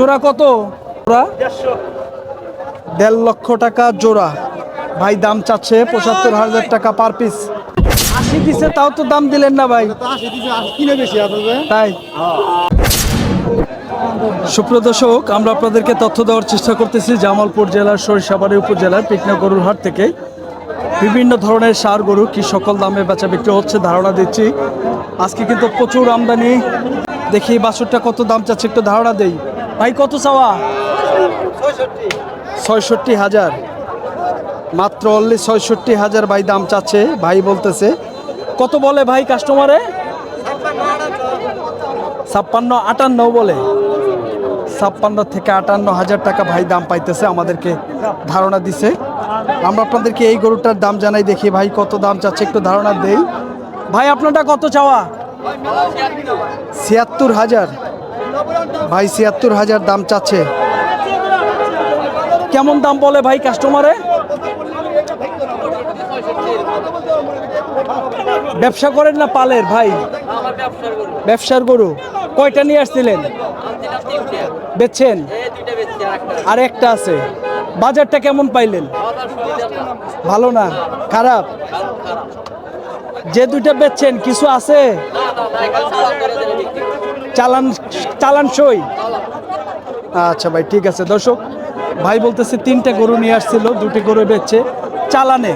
জোড়া কত? দেড় লক্ষ টাকা জোড়া। ভাই, দাম চাচ্ছে পঁচাত্তর হাজার টাকা পার পিস। আশি পিসে তাও তো দাম দিলেন না ভাই। তাই? সুপ্রদর্শক আমরা আপনাদেরকে তথ্য দেওয়ার চেষ্টা করতেছি জামালপুর জেলার সরিষাবাড়ি উপজেলার পিকনা গরুর হাট থেকে। বিভিন্ন ধরনের সার গরু কি সকল দামে বেচা বিক্রি হচ্ছে ধারণা দিচ্ছি। আজকে কিন্তু প্রচুর আমদানি। দেখি বাছুরটা কত দাম চাচ্ছে একটু ধারণা দেই। ভাই, কত চাওয়া? ছয়ষট্টি হাজার। মাত্র অনলি ছয়ষট্টি হাজার ভাই দাম চাচ্ছে। ভাই বলতেছে, কত বলে ভাই কাস্টমারে ছাপ্পান্ন, আটান্ন বলে। ছাপ্পান্ন থেকে আটান্ন হাজার টাকা ভাই দাম পাইতেছে, আমাদেরকে ধারণা দিছে। আমরা আপনাদেরকে এই গরুটার দাম জানাই দেখি ভাই, কত দাম চাচ্ছে একটু ধারণা দেই। ভাই, আপনারটা কত চাওয়া? ছিয়াত্তর হাজার। ভাই, ছিয়াত্তর হাজার দাম চাচ্ছে। কেমন দাম বলে ভাই কাস্টমারে ব্যবসা করেন না পালের ভাই? ব্যবসার গরু। কয়টা নিয়ে আসছিলেন? বেচছেন? আর একটা আছে। বাজারটা কেমন পাইলেন? ভালো না? খারাপ? যে দুইটা বেচছেন, কিছু আছে? চালান চালান সই। আচ্ছা ভাই, ঠিক আছে। দর্শক, ভাই বলতেছে তিনটা গরু নিয়ে আসছিল, দুটি গরু বেচছে। চালানে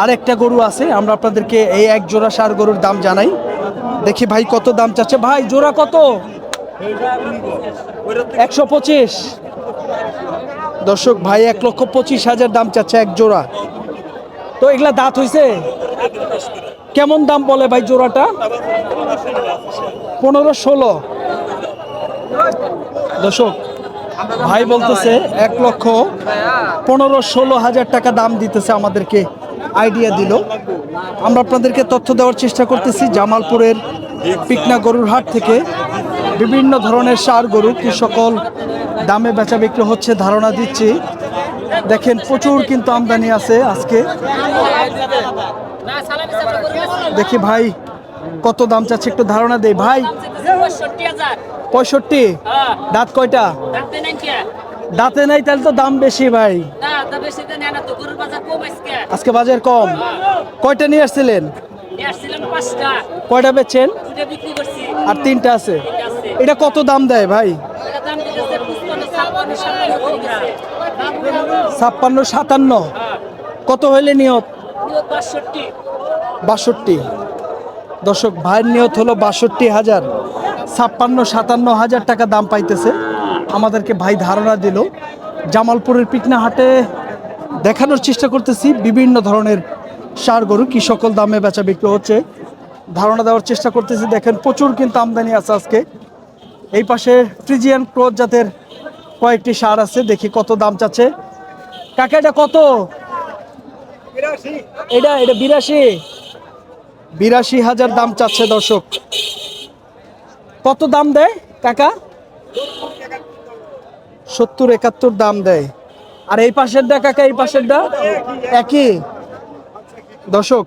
আর একটা গরু আছে, আমরা আপনাদেরকে এই এক জোড়া সার গরুর দাম জানাই। দেখি ভাই কত দাম চাচ্ছে। ভাই, জোড়া কত? একশো পঁচিশ। দর্শক, ভাই, এক লক্ষ পঁচিশ হাজার দাম চাচ্ছে এক জোড়া। তো এগুলা দাঁত হইছে? কেমন দাম বলে ভাই জোড়াটা? পনেরো ষোলো। দর্শক, ভাই বলতেছে এক লক্ষ পনেরো ষোলো হাজার টাকা দাম দিতেছে আমাদেরকে আইডিয়া দিল। আমরা আপনাদেরকে তথ্য দেওয়ার চেষ্টা করতেছি জামালপুরের পিকনা গরুর হাট থেকে। বিভিন্ন ধরনের সার গরু, কি সকল দামে বেচা বিক্রি হচ্ছে ধারণা দিচ্ছি। দেখেন, প্রচুর কিন্তু আমদানি আছে আজকে। দেখি ভাই, কত দাম চাচ্ছে একটু ধারণা দেই। ভাই, পঁয়ষট্টি? দাঁত কয়টা? দাঁতে নাই তাহলে তো দাম বেশি ভাই। আজকে বাজার কম। কয়টা নিয়ে আসছিলেন? কয়টা বেচছেন? আর তিনটা আছে। এটা কত দাম দেয় ভাই? ছাপ্পান্ন, সাতান্ন। কত হইলে নিয়ত? বাষট্টি। দর্শক, ভাইয়ের নিয়ত হলো বাষট্টি হাজার, ছাপ্পান্ন, সাতান্ন হাজার টাকা দাম পাইতেছে। আমাদেরকে ভাই ধারণা দিল, জামালপুরের পিকনা হাটে দেখানোর চেষ্টা করতেছি, বিভিন্ন ধরনের সার গরু কি সকল দামে বেচা বিক্রি হচ্ছে। ধারণা দেওয়ার চেষ্টা করতেছি, দেখেন প্রচুর কিন্তু আমদানি আছে আজকে। এই পাশে ফ্রিজিয়ান ক্রোজ জাতের কয়েকটি সার আছে, দেখি কত দাম চাচ্ছে। কাকা এটা কত? এটা এটা বিরাশি। বিরাশি হাজার দাম চাচ্ছে দর্শক। কত দাম দেয় কাকা? সত্তর একাত্তর দাম দেয়। আর এই পাশেরটা কাকা এই পাশেরটা একই। দর্শক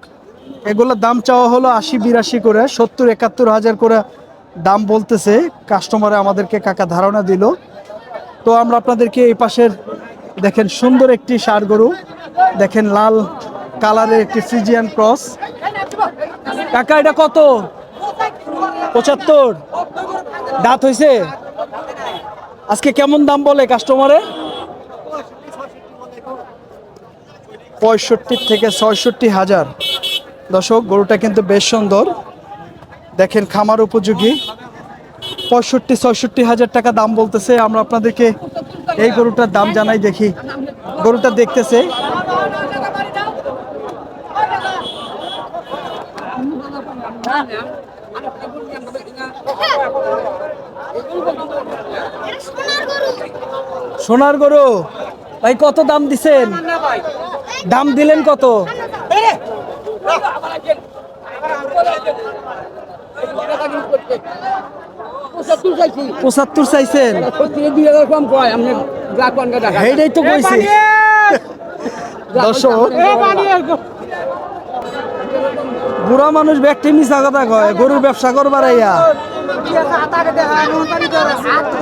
এগুলোর দাম চাওয়া হলো আশি বিরাশি করে সত্তর একাত্তর হাজার করে দাম বলতেছে। কাস্টমারে আমাদেরকে কাকা ধারণা দিল। তো আমরা আপনাদেরকে এই পাশের দেখেন সুন্দর একটি সার গরু। দেখেন লাল কালারের একটি ফ্রিজিয়ান ক্রস কাকা, এটা কত? পঁচাত্তর। দাঁত হয়েছে আজকে কেমন দাম বলে কাস্টমারে পঁয়ষট্টি থেকে ছয়ষট্টি হাজার। দর্শক, গরুটা কিন্তু বেশ সুন্দর। দেখেন খামার উপযোগী। পঁয়ষট্টি, ছয়ষট্টি হাজার টাকা দাম বলতেছে। আমরা আপনাদেরকে এই গরুটার দাম জানাই দেখি। গরুটা দেখতেছে। সোনার গরু। ভাই, কত দাম দিছেন? দাম দিলেন কত? পঁচাত্তর চাইছেন। এইটাই তো কইছি। দর্শক বুড়া মানুষ ব্যক্তি মিশা কথা কয় গরুর ব্যবসা করবার আইয়া।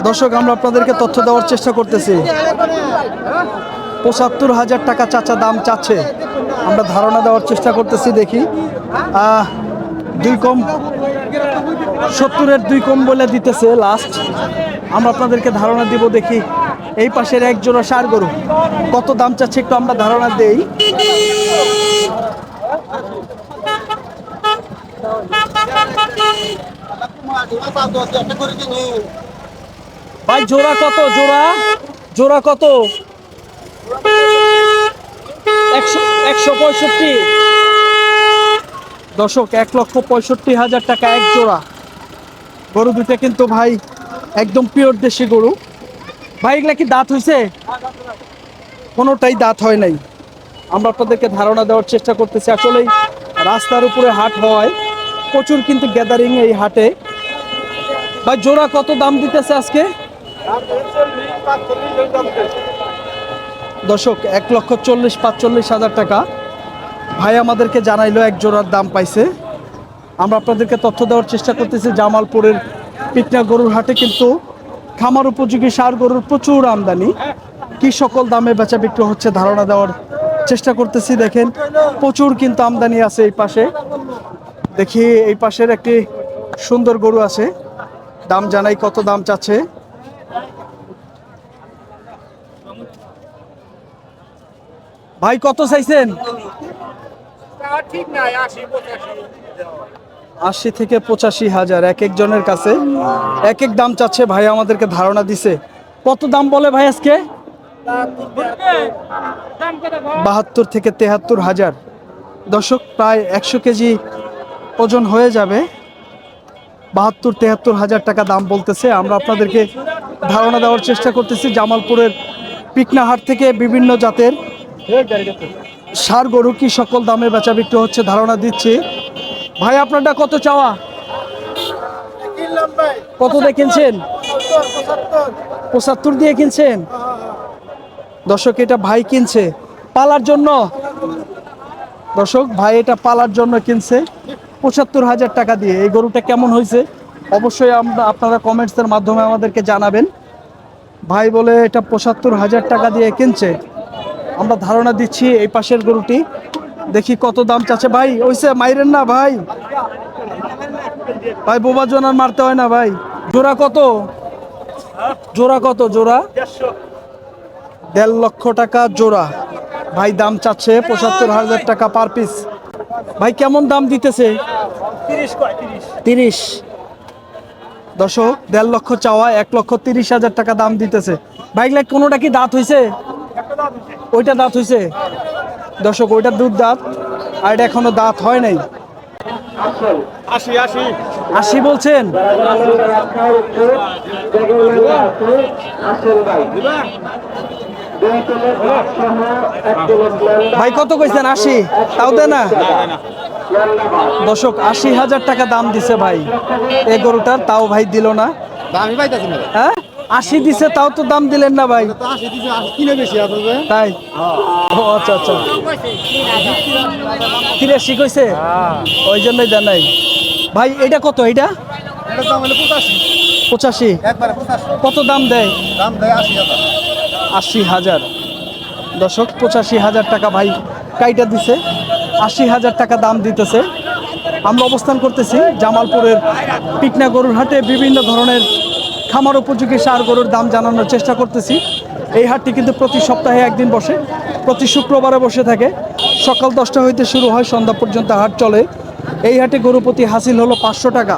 দর্শক আমরা আপনাদেরকে তথ্য দেওয়ার চেষ্টা করতেছি। পঁচাত্তর হাজার টাকা চাচা দাম চাচ্ছে। আমরা ধারণা দেওয়ার চেষ্টা করতেছি দেখি। আহ, দুই কম সত্তরের দুই কম বলে দিতেছে লাস্ট আমরা আপনাদেরকে ধারণা দিব দেখি, এই পাশের এক জোড়া সার গরু কত দাম চাচ্ছে একটু আমরা ধারণা দেই। ভাই, জোড়া কত? জোড়া? জোড়া কত? একশো একশো পঁয়ষট্টি। দর্শক, এক লক্ষ পঁয়ষট্টি হাজার টাকা এক জোড়া। গরু দুটো কিন্তু ভাই একদম পিওর দেশি গরু। ভাই, এগুলা কি দাঁত হয়েছে কোনোটাই দাঁত হয় নাই। আমরা আপনাদেরকে ধারণা দেওয়ার চেষ্টা করতেছি। আসলেই রাস্তার উপরে হাট হওয়ায় প্রচুর কিন্তু গ্যাদারিং এই হাটে। ভাই, জোড়া কত দাম দিতেছে আজকে? দর্শক, এক লক্ষ চল্লিশ, পাঁচচল্লিশ হাজার টাকা। ভাই আমাদেরকে জানাইলো এক জোড়ার দাম পাইছে। আমরা আপনাদেরকে তথ্য দেওয়ার চেষ্টা করতেছি, জামালপুরের পিটনা গরুর হাটে কিন্তু খামার উপযোগী সার গরুর প্রচুর আমদানি। কি সকল দামে বেচা বিক্রি হচ্ছে ধারণা দেওয়ার চেষ্টা করতেছি, দেখেন প্রচুর কিন্তু আমদানি আছে এই পাশে। দেখি এই পাশের একটি সুন্দর গরু আছে, দাম জানাই কত দাম চাচ্ছে। ভাই কত চাইছেন? আশি থেকে পঁচাশি হাজার, এক একজনের কাছে। এক এক দাম চাচ্ছে, ভাই আমাদেরকে ধারণা দিছে। কত দাম বলে ভাই আজকে? বাহাত্তর থেকে তেহাত্তর হাজার। দর্শক, প্রায় একশো কেজি ওজন হয়ে যাবে। বাহাত্তর, তেহাত্তর হাজার টাকা দাম বলতেছে। আমরা আপনাদেরকে ধারণা দেওয়ার চেষ্টা করতেছি। জামালপুরের পিকনাহাট থেকে বিভিন্ন জাতের সার গরু কি সকল দামে বেচা বিক্রি হচ্ছে ধারণা দিচ্ছি। ভাই, আপনারটা কত চাওয়া? কত দিয়ে কিনছেন? পঁচাত্তর দিয়ে কিনছেন? দর্শক, এটা ভাই কিনছে। পালার জন্য। দর্শক, ভাই, এটা পালার জন্য কিনছে। পঁচাত্তর হাজার টাকা দিয়ে। এই গরুটা কেমন হয়েছে? অবশ্যই আমরা আপনারা কমেন্টসের মাধ্যমে আমাদেরকে জানাবেন। ভাই বলে এটা পঁচাত্তর হাজার টাকা দিয়ে কিনছে। আমরা ধারণা দিচ্ছি এই পাশের গরুটি। দেখি কত দাম চাচ্ছে। ভাই ওইসে মাইরেন না ভাই। ভাই বোবা জোনার মারতে হয় না ভাই। জোড়া কত? জোড়া কত জোড়া? দেড় লক্ষ টাকা জোড়া। ভাই দাম চাচ্ছে পঁচাত্তর হাজার টাকা পার পিস। ভাই কেমন দাম দিতেছে? তিরিশ দর্শক দেড় লক্ষ চাওয়া এক লক্ষ তিরিশ হাজার টাকা দাম দিতেছে। লাইক কোনোটা কি দাঁত হয়েছে ওইটা দাঁত হয়েছে দর্শক ওইটা দুধ দাঁত আর এটা এখনও দাঁত হয় নাই। আশি আশি আশি বলছেন? ভাই কত কইছেন? আশি। তাও দে না? দর্শক আশি হাজার টাকা দাম দিছে ভাই। এই গরুটার তাও ভাই দিল না। আমি পাইতাছি না। হ্যাঁ? আশি দিছে তাও তো দাম দিলেন না ভাই। তাই? ও আচ্ছা আচ্ছা। তিরাশি কইছে? ওই জন্যই দেন নাই ভাই এটা কত এটা পঁচাশি। কত দাম দেয়? আশি হাজার। আশি হাজার। দশক পঁচাশি হাজার টাকা ভাই কাইটা দিছে। আশি হাজার টাকা দাম দিতেছে। আমরা অবস্থান করতেছি জামালপুরের পিকনা গরুর হাটে বিভিন্ন ধরনের খামার উপযোগী সার গরুর দাম জানানোর চেষ্টা করতেছি। এই হাটটি কিন্তু প্রতি সপ্তাহে একদিন বসে প্রতি শুক্রবারে বসে থাকে। সকাল দশটা হইতে শুরু হয় সন্ধ্যা পর্যন্ত হাট চলে। এই হাটে গরু প্রতি হাসিল হলো পাঁচশো টাকা।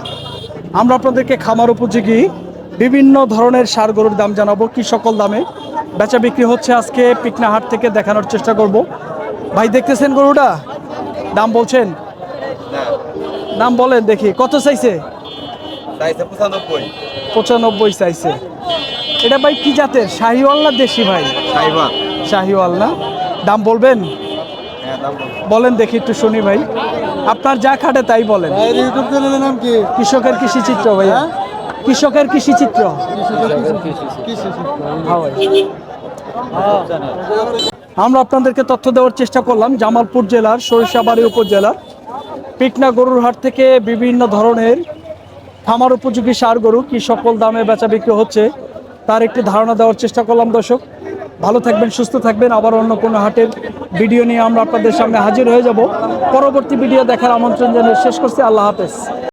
আমরা আপনাদেরকে খামার উপযোগী বিভিন্ন ধরনের সার গরুর দাম জানাব কি সকল দামে। বেচা বিক্রি হচ্ছে আজকে পিকনা হাট থেকে দেখানোর চেষ্টা করব। ভাই দেখতেছেন গরুটা? দাম বলছেন? দাম বলেন দেখি কত চাইছে? চাইছে পঁচানব্বই। পঁচানব্বই চাইছে। এটা ভাই কি জাতের? শাহিওয়াল না দেশি ভাই? সাইবা শাহিওয়াল না? দাম বলবেন? হ্যাঁ বলেন দেখি একটু শুনি ভাই। আপনার যা খাটে তাই বলেন। ইউটিউব চ্যানেলের নাম কি? কৃষকের কৃষি চিত্র ভাইয়া কৃষকের কৃষি চিত্র। হ্যাঁ আমরা আপনাদেরকে তথ্য দেওয়ার চেষ্টা করলাম। জামালপুর জেলার সরিষাবাড়ি উপজেলার। পিকনা গরুর হাট থেকে বিভিন্ন ধরনের খামার উপযোগী সার গরু কি সকল দামে বেচা বিক্রি হচ্ছে তার একটি ধারণা দেওয়ার চেষ্টা করলাম, দর্শক। ভালো থাকবেন, সুস্থ থাকবেন। আবার অন্য কোনো হাটের ভিডিও নিয়ে আমরা আপনাদের সামনে হাজির হয়ে যাব। পরবর্তী ভিডিও দেখার আমন্ত্রণ জানিয়ে শেষ করছি। আল্লাহ হাফেজ।